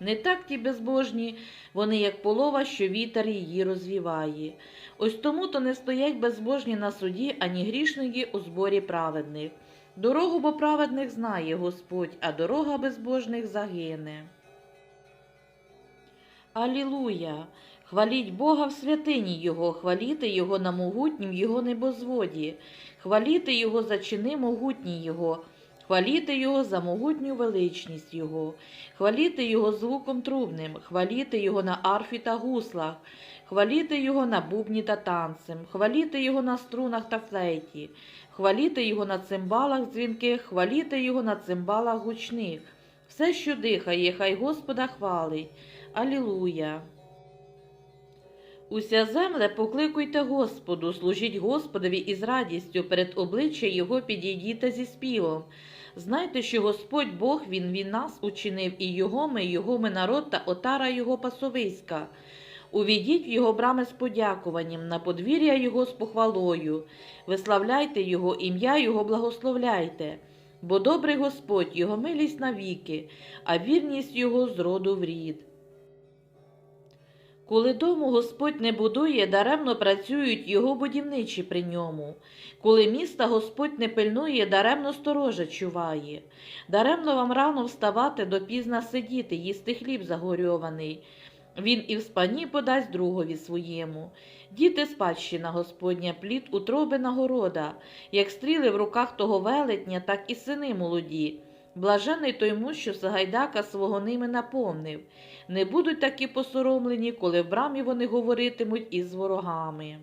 Не так ті безбожні, вони як полова, що вітер її розвіває. Ось тому то не стоять безбожні на суді, ані грішники у зборі праведних. Дорогу бо праведних знає Господь, а дорога безбожних загине. Алілуя! Хваліть Бога в святині Його, хваліте Його на могутнім Його небозводі, хваліте Його за чини могутні Його, хваліте Його за могутню величність Його, хваліте Його звуком трубним, хваліте Його на арфі та гуслах, хваліте Його на бубні та танцем, хваліте Його на струнах та флейті, хваліте Його на цимбалах дзвінких, хваліте Його на цимбалах гучних. Все, що дихає, хай Господа хвалить. Алілуя. Уся земле покликуйте Господу, служіть Господові із радістю, перед обличчя Його підійдіте зі співом. Знайте, що Господь Бог, Він, він нас учинив, і Його ми, Його ми народ та отара Його пасовиська. Увійдіть в Його брами з подякуванням, на подвір'я Його з похвалою. Виславляйте Його, ім'я Його благословляйте. Бо добрий Господь, Його милість навіки, а вірність Його з роду в рід. Коли дому Господь не будує, даремно працюють його будівничі при ньому. Коли міста Господь не пильнує, даремно сторожа чуває. Даремно вам рано вставати, допізна сидіти, їсти хліб загорьований. Він і в спані подасть другові своєму. Діти спадщина Господня, плід утроби нагорода, як стріли в руках того велетня, так і сини молоді. Блажений той що Сагайдака свого ними наповнив. Не будуть такі посоромлені, коли в брамі вони говоритимуть із ворогами.